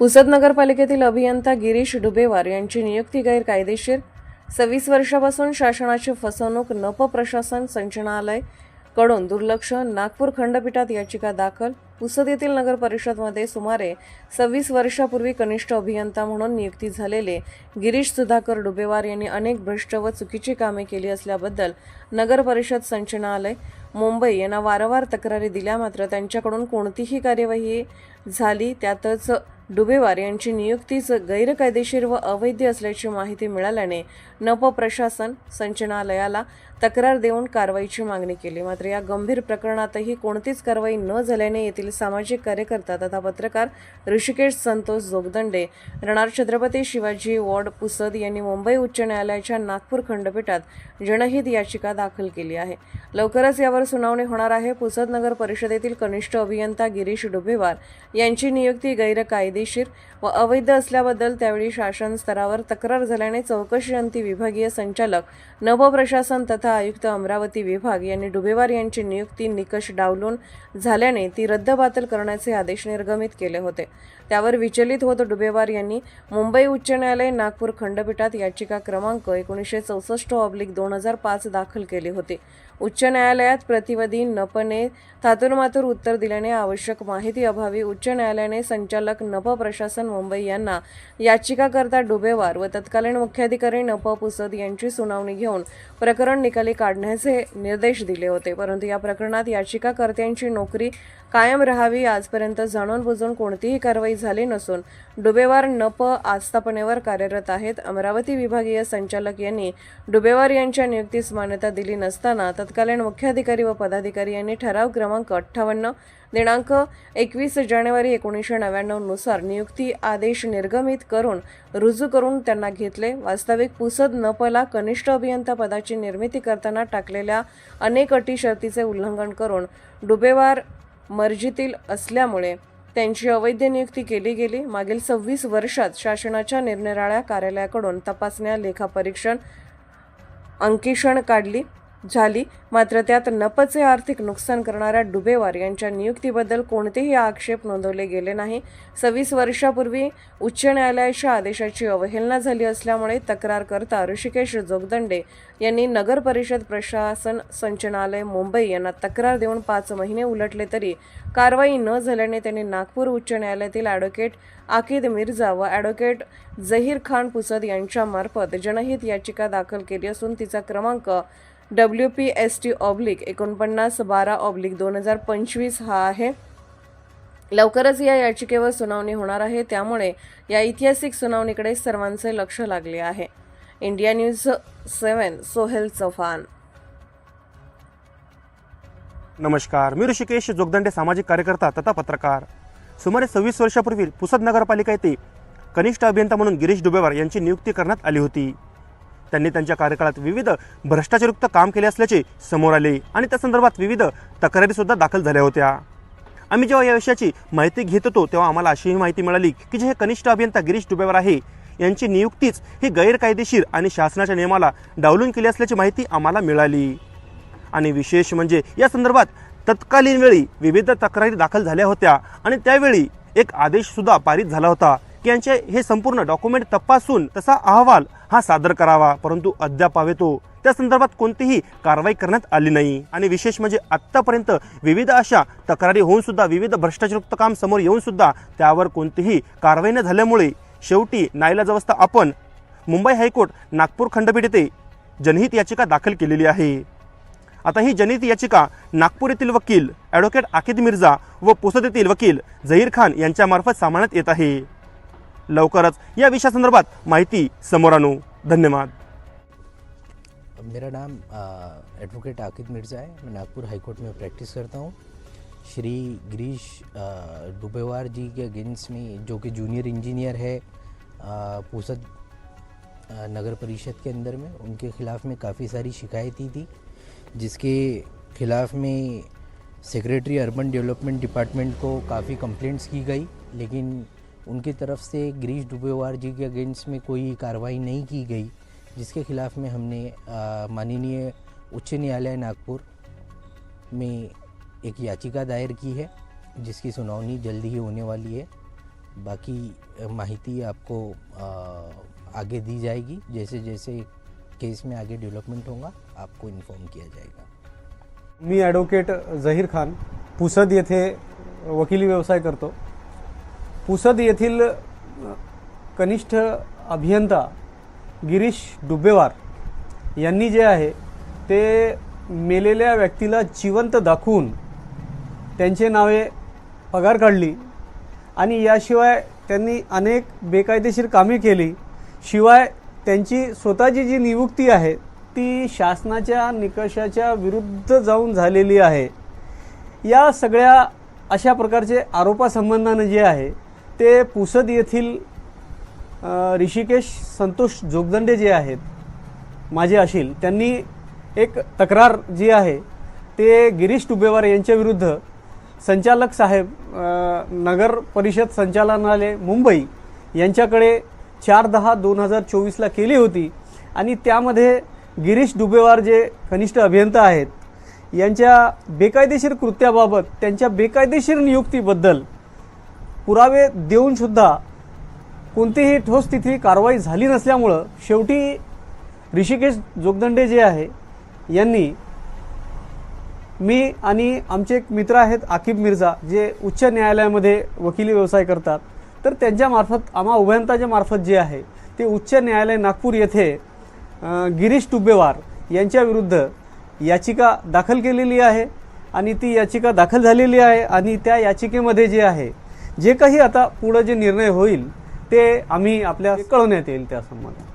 पुसद नगरपालिकेतील अभियंता गिरीश डुबेवार यांची नियुक्ती गैरकायदेशीर. सव्वीस वर्षापासून शासनाची फसवणूक नप प्रशासन संचनालयकडून दुर्लक्ष. नागपूर खंडपीठात याचिका दाखल. पुसद येथील नगर परिषदमध्ये सुमारे सव्वीस वर्षापूर्वी कनिष्ठ अभियंता म्हणून नियुक्ती झालेले गिरीश सुधाकर डुबेवार यांनी अनेक भ्रष्ट व चुकीची कामे केली असल्याबद्दल नगर परिषद संचनालय मुंबई यांना वारंवार तक्रारी दिल्या मात्र त्यांच्याकडून कोणतीही कार्यवाही झाली. त्यातच डुबेवार यांची नियुक्तीच गैरकायदेशीर व अवैध असल्याची माहिती मिळाल्याने नप प्रशासन संचनालयाला तक्रार देऊन कारवाईची मागणी केली. मात्र या गंभीर प्रकरणातही कोणतीच कारवाई न झाल्याने येथील सामाजिक कार्यकर्ता तथा पत्रकार ऋषिकेश संतोष जोगदंडे रणार छत्रपती शिवाजी वॉर्ड पुसद यांनी मुंबई उच्च न्यायालयाच्या नागपूर खंडपीठात जनहित याचिका दाखल केली आहे. लवकरच यावर सुनावणी होणार आहे. पुसद नगर परिषदेतील कनिष्ठ अभियंता गिरीश डुबेवार यांची नियुक्ती गैरकायदेशीर व अवैध असल्याबद्दल त्यावेळी शासन स्तरावर तक्रार झाल्याने चौकशीअंती विभागीय संचालक नवप्रशासन तथा आयुक्त अमरावती विभाग यांनी डुबेवार यांची नियुक्ती निकष डावलून झाल्याने ती रद्दबातल करण्याचे आदेश निर्गमित केले होते. त्यावर विचलित होत डुबेवार यांनी मुंबई उच्च न्यायालय नागपूर खंडपीठात याचिका क्रमांक एकोणीसशे चौसष्ट ऑब्लिक दोन हजार पाच दाखल केली होती. उच्च न्यायालयात प्रतिवादी नपने थातुरमातुर उत्तर दिल्याने आवश्यक माहिती अभावी उच्च न्यायालयाने संचालक नप प्रशासन मुंबई यांना याचिकाकर्ता डुबेवार व तत्कालीन मुख्याधिकारी नप पुसद यांची सुनावणी घेऊन प्रकरण निकाली काढण्याचे निर्देश दिले होते. परंतु या प्रकरणात याचिकाकर्त्यांची नोकरी कायम राहावी आजपर्यंत जाणून बुजून कोणतीही कारवाई झाली नसून डुबेवार नप आस्थापनेवर कार्यरत आहेत. अमरावती विभागीय संचालक यांनी डुबेवार यांच्या नियुक्तीस मान्यता दिली नसताना तत्कालीन मुख्याधिकारी व पदाधिकारी यांनी ठराव क्रमांक अठ्ठावन्न दिनांक एकवीस जानेवारी एकोणीसशे नव्याण्णवनुसार नियुक्ती आदेश निर्गमित करून रुजू करून त्यांना घेतले. वास्तविक पुसद नपला कनिष्ठ अभियंता पदाची निर्मिती करताना टाकलेल्या अनेक अटी शर्तीचे उल्लंघन करून डुबेवार मर्जीतील असल्यामुळे त्यांची अवैध नियुक्ती केली गेली. मागील सव्वीस वर्षात शासनाच्या निरनिराळ्या कार्यालयाकडून तपासण्या लेखापरीक्षण अंकिषण काढली. झाली. मात्र त्यात नपचे आर्थिक नुकसान करणाऱ्या डुबेवार यांच्या नियुक्तीबद्दल कोणतेही आक्षेप नोंदवले गेले नाही. सव्वीस वर्षापूर्वी उच्च न्यायालयाच्या आदेशाची अवहेलना झाली असल्यामुळे तक्रारकर्ता ऋषिकेश जोगदंडे यांनी नगर परिषद प्रशासन संचालनालय मुंबई यांना तक्रार देऊन पाच महिने उलटले तरी कारवाई न झाल्याने त्यांनी नागपूर उच्च न्यायालयातील ॲडव्होकेट आकिद मिर्झा व ॲडव्होकेट झहीर खान पुसद यांच्यामार्फत जनहित याचिका दाखल केली असून तिचा क्रमांक W P S T oblique एकोणपन्नास बारा ऑब्लिक दोन हजार पंचवीस हा आहे. लवकरच या याचिकेवर सुनावणी होणार आहे. त्यामुळे या ऐतिहासिक सुनावणीकडे सर्वांचे लक्ष लागले आहे. India news seven Sohail Chauhan नमस्कार. मी ऋषिकेश जोगदंडे सामाजिक कार्यकर्ता तथा पत्रकार. सुमारे सव्वीस वर्षापूर्वी पुसद नगरपालिका येथे कनिष्ठ अभियंता म्हणून गिरीश डुबेवार यांची नियुक्ती करण्यात आली होती. त्यांनी त्यांच्या कार्यकाळात विविध भ्रष्टाचारयुक्त काम केले असल्याचे समोर आले. आणि त्या संदर्भात विविध तक्रारीसुद्धा दाखल झाल्या होत्या. आम्ही जेव्हा या विषयाची माहिती घेत होतो तेव्हा आम्हाला अशीही माहिती मिळाली की जे हे कनिष्ठ अभियंता गिरीश डुबेवार आहे यांची नियुक्तीच ही गैरकायदेशीर आणि शासनाच्या नियमाला डावलून केली असल्याची माहिती आम्हाला मिळाली. आणि विशेष म्हणजे या संदर्भात तत्कालीन वेळी विविध तक्रारी दाखल झाल्या होत्या आणि त्यावेळी एक आदेशसुद्धा पारित झाला होता. यांचे हे संपूर्ण डॉक्युमेंट तपासून तसा अहवाल हा सादर करावा. परंतु अद्याप हवे तो. त्या संदर्भात कोणतीही कारवाई करण्यात आली नाही. आणि विशेष म्हणजे आत्तापर्यंत विविध अशा तक्रारी होऊन सुद्धा विविध भ्रष्टाचारयुक्त काम समोर येऊन सुद्धा त्यावर कोणतीही कारवाई न झाल्यामुळे शेवटी नाईलाजावस्था आपण मुंबई हायकोर्ट नागपूर खंडपीठ येथे जनहित याचिका दाखल केलेली आहे. आता ही जनहित याचिका नागपूर येथील वकील ॲडव्होकेट आकिद मिर्झा व पुसद येथील वकील झहीर खान यांच्यामार्फत सामान्यात येत आहे. लवकरच या विषयासंदर्भात माहिती समोर आणू. धन्यवाद. मेरा नाम एडवोकेट आकिद मिर्ज़ा है. मैं नागपुर हाई कोर्ट में प्रैक्टिस करता हूँ. श्री गिरीश डुबेवार जी के अगेंस्ट में जो कि जूनियर इंजीनियर है पूसद नगर परिषद के अंदर में, उनके ख़िलाफ़ में काफ़ी सारी शिकायतें थी, जिसके ख़िलाफ़ में सेक्रेटरी अर्बन डेवलपमेंट डिपार्टमेंट को काफ़ी कंप्लेंट्स की गई, लेकिन उनकी तरफ़ से गिरीश डुबेवार जी के अगेंस्ट में कोई कार्रवाई नहीं की गई, जिसके खिलाफ में हमने माननीय उच्च न्यायालय नागपुर में एक याचिका दायर की है, जिसकी सुनावनी जल्दी ही होने वाली है। बाकी माहिती आपको आगे दी जाएगी जैसे जैसे केस में आगे डेवलपमेंट होगा, आपको इन्फॉर्म किया जाएगा। मी ॲडव्होकेट झहीर खान पुसद येथे वकिली व्यवसाय करतो। पुसद येथील कनिष्ठ अभियंता गिरीश डुबेवार यांनी जे आहे ते मेलेल्या व्यक्तीला जिवंत दाखवून त्यांचे नावे पगार काढली आणि याशिवाय त्यांनी अनेक बेकायदेशीर कामे केली. शिवाय त्यांची स्वतःची जी नियुक्ती आहे ती शासनाच्या निकषाच्या विरुद्ध जाऊन झालेली आहे. या सगळ्या अशा प्रकारचे आरोपासंबंधानं जे आहे ते पुसद येथील ऋषिकेश संतोष जोगदंडे जे आहेत माझे अशील त्यांनी एक तक्रार जी आहे ते गिरीश डुबेवार यांच्याविरुद्ध संचालक साहेब नगर परिषद संचालनालय मुंबई यांच्याकडे चार दहा दोन हजार चोवीसला केली होती. आणि त्यामध्ये गिरीश डुबेवार जे कनिष्ठ अभियंता आहेत यांच्या बेकायदेशीर कृत्याबाबत त्यांच्या बेकायदेशीर नियुक्तीबद्दल पुरावे देऊनसुद्धा कोणतीही ठोस तिथली कारवाई झाली नसल्यामुळं शेवटी ऋषिकेश जोगदंडे जे आहे यांनी मी आणि आमचे एक मित्र आहेत आकिब मिर्झा जे उच्च न्यायालयामध्ये वकिली व्यवसाय करतात तर त्यांच्यामार्फत आम्हा उभयंताच्या मार्फत जे आहे ते उच्च न्यायालय नागपूर येथे गिरीश टुबेवार यांच्याविरुद्ध याचिका दाखल केलेली आहे आणि ती याचिका दाखल झालेली आहे आणि त्या याचिकेमध्ये जे आहे जे काही आता पुढं जे निर्णय होईल ते आम्ही आपल्या कळवण्यात येईल त्या संबंधात.